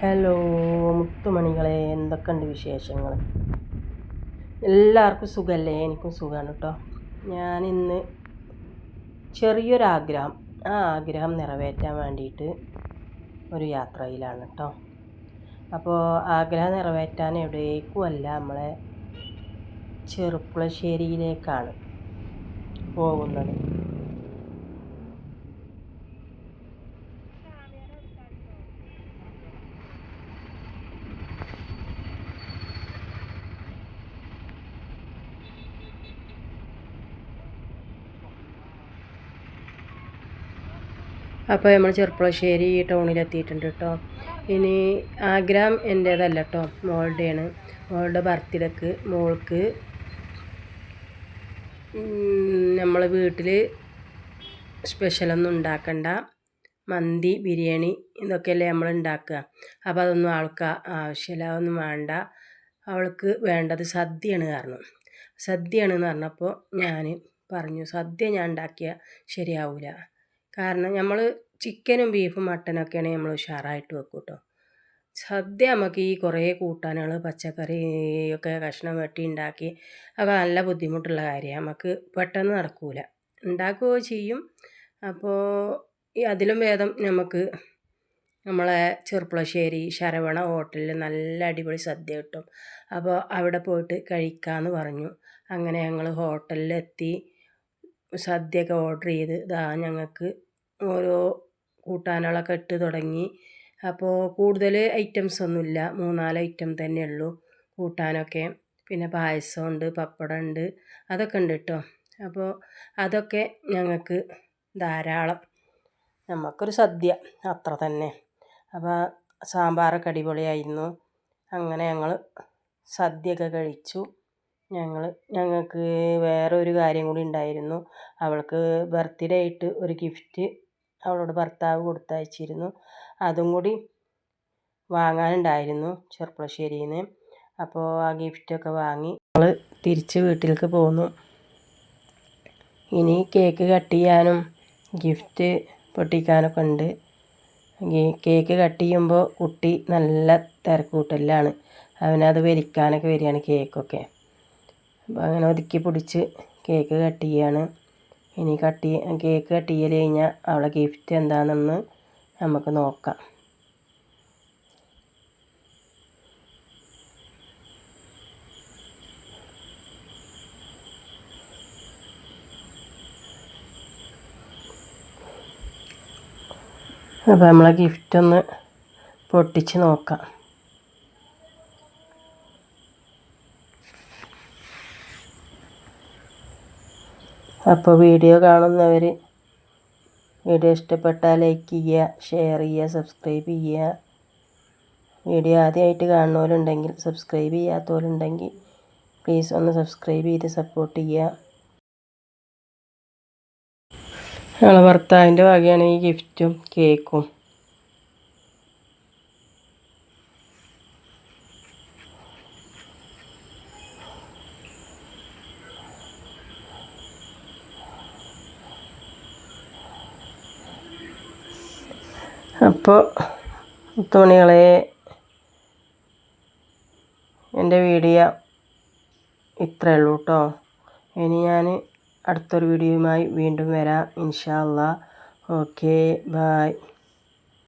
Hello മുത്തുമണികളെ എന്തൊക്കെയുണ്ട് വിശേഷങ്ങൾ? എല്ലാവർക്കും സുഖമല്ലേ? എനിക്കും സുഖമാണ് കേട്ടോ. ഞാനിന്ന് ചെറിയൊരാഗ്രഹം ആ ആഗ്രഹം നിറവേറ്റാൻ വേണ്ടിയിട്ട് ഒരു യാത്രയിലാണ് കേട്ടോ. അപ്പോൾ ആഗ്രഹം നിറവേറ്റാൻ എവിടേക്കുമല്ല നമ്മളെ ചെറുപ്പുളശ്ശേരിയിലേക്കാണ് പോകുന്നത്. അപ്പോൾ നമ്മൾ ചെറുപ്പുളശ്ശേരി ടൗണിലെത്തിയിട്ടുണ്ട് കേട്ടോ ഇനി ആഗ്രാം എന്റേതല്ല കേട്ടോ മോളുടെയാണ് മോളുടെ ബർത്ത്ഡേക്ക് മോൾക്ക് നമ്മൾ വീട്ടിൽ സ്പെഷ്യലൊന്നും ഉണ്ടാക്കണ്ട മന്തി ബിരിയാണി ഇതൊക്കെയല്ലേ നമ്മൾ ഉണ്ടാക്കുക അപ്പോൾ അതൊന്നും ആൾക്ക് ആവശ്യമില്ല അതൊന്നും വേണ്ട. അവൾക്ക് വേണ്ടത് സദ്യയാണ് കാരണം. സദ്യയാണ് എന്ന് പറഞ്ഞപ്പോൾ ഞാൻ പറഞ്ഞു സദ്യ ഞാൻ ഉണ്ടാക്കിയാൽ ശരിയാവില്ല കാരണം നമ്മൾ ചിക്കനും ബീഫും മട്ടനൊക്കെയാണ് നമ്മൾ ഉഷാറായിട്ട് വെക്കും കേട്ടോ സദ്യ നമുക്ക് ഈ കുറേ കൂട്ടാനുകൾ പച്ചക്കറി ഒക്കെ കഷ്ണം വെട്ടി ഉണ്ടാക്കി ഒക്കെ നല്ല ബുദ്ധിമുട്ടുള്ള കാര്യമാണ് നമുക്ക് പെട്ടെന്ന് നടക്കൂല. ഉണ്ടാക്കുകയോ ചെയ്യും. അപ്പോൾ അതിലും ഭേദം നമുക്ക് നമ്മളെ ചെറുപ്പളശ്ശേരി ശരവണ ഹോട്ടലിൽ നല്ല അടിപൊളി സദ്യ കിട്ടും. അപ്പോൾ അവിടെ പോയിട്ട് കഴിക്കാമെന്ന് പറഞ്ഞു. അങ്ങനെ ഞങ്ങൾ ഹോട്ടലിലെത്തി സദ്യയൊക്കെ ഓർഡർ ചെയ്ത് ഇതാ ഞങ്ങൾക്ക് ഓരോ കൂട്ടാനുകളൊക്കെ ഇട്ട് തുടങ്ങി. അപ്പോൾ കൂടുതൽ ഐറ്റംസ് ഒന്നുമില്ല മൂന്നാൽ ഐറ്റം തന്നെ ഉള്ളൂ കൂട്ടാനൊക്കെ. പിന്നെ പായസമുണ്ട് പപ്പടമുണ്ട്. അതൊക്കെ ഉണ്ട് കേട്ടോ അപ്പോൾ അതൊക്കെ ഞങ്ങൾക്ക് ധാരാളം. നമുക്കൊരു സദ്യ അത്ര തന്നെ. അപ്പോൾ സാമ്പാറൊക്കെ അടിപൊളിയായിരുന്നു. അങ്ങനെ ഞങ്ങൾ സദ്യയൊക്കെ കഴിച്ചു. ഞങ്ങൾ ഞങ്ങൾക്ക് വേറെ ഒരു കാര്യം കൂടി ഉണ്ടായിരുന്നു. അവൾക്ക് ബർത്ത്ഡേ ആയിട്ട് ഒരു ഗിഫ്റ്റ് അവളുടെ ഭർത്താവ് കൊടുത്തയച്ചിരുന്നു. അതും കൂടി വാങ്ങാനുണ്ടായിരുന്നു ചെർപ്പളശ്ശേരിയിൽ നിന്ന് അപ്പോൾ ആ ഗിഫ്റ്റൊക്കെ വാങ്ങി നമ്മൾ തിരിച്ച് വീട്ടിലേക്ക് പോന്നു. ഇനി കേക്ക് കട്ട് ചെയ്യാനും ഗിഫ്റ്റ് പൊട്ടിക്കാനൊക്കെ ഉണ്ട്. കേക്ക് കട്ട് ചെയ്യുമ്പോൾ കുട്ടി നല്ല തിരക്കൂട്ടലാണ് അവനത് വലിക്കാനൊക്കെ വരികയാണ് കേക്കൊക്കെ അപ്പോൾ അങ്ങനെ ഒതുക്കി പിടിച്ച് കേക്ക് കട്ട് ചെയ്യാണ്. ഇനി കട്ട് കേക്ക് കട്ട് ചെയ്യൽ കഴിഞ്ഞാൽ അവളെ ഗിഫ്റ്റ് എന്താണെന്ന് നമുക്ക് നോക്കാം. അപ്പോൾ നമ്മളെ ഗിഫ്റ്റ് ഒന്ന് പൊട്ടിച്ച് നോക്കാം. അപ്പോൾ വീഡിയോ കാണുന്നവർ വീഡിയോ ഇഷ്ടപ്പെട്ടാൽ ലൈക്ക് ചെയ്യുക ഷെയർ ചെയ്യുക സബ്സ്ക്രൈബ് ചെയ്യുക. വീഡിയോ ആദ്യമായിട്ട് കാണുന്നവരുണ്ടെങ്കിൽ സബ്സ്ക്രൈബ് ചെയ്യാത്തവരുണ്ടെങ്കിൽ പ്ലീസ് ഒന്ന് സബ്സ്ക്രൈബ് ചെയ്ത് സപ്പോർട്ട് ചെയ്യുക. ഞങ്ങളെ ഭർത്താവിന്റെ വകയാണ് ഈ ഗിഫ്റ്റും കേക്കും അപ്പോൾ തുണികളെ എന്റെ വീഡിയോ ഇത്രയേ ഉള്ളൂ കേട്ടോ ഇനി ഞാൻ അടുത്തൊരു വീഡിയോയുമായി വീണ്ടും വരാം. ഇൻഷാ അല്ലാ ഓക്കെ ബായ്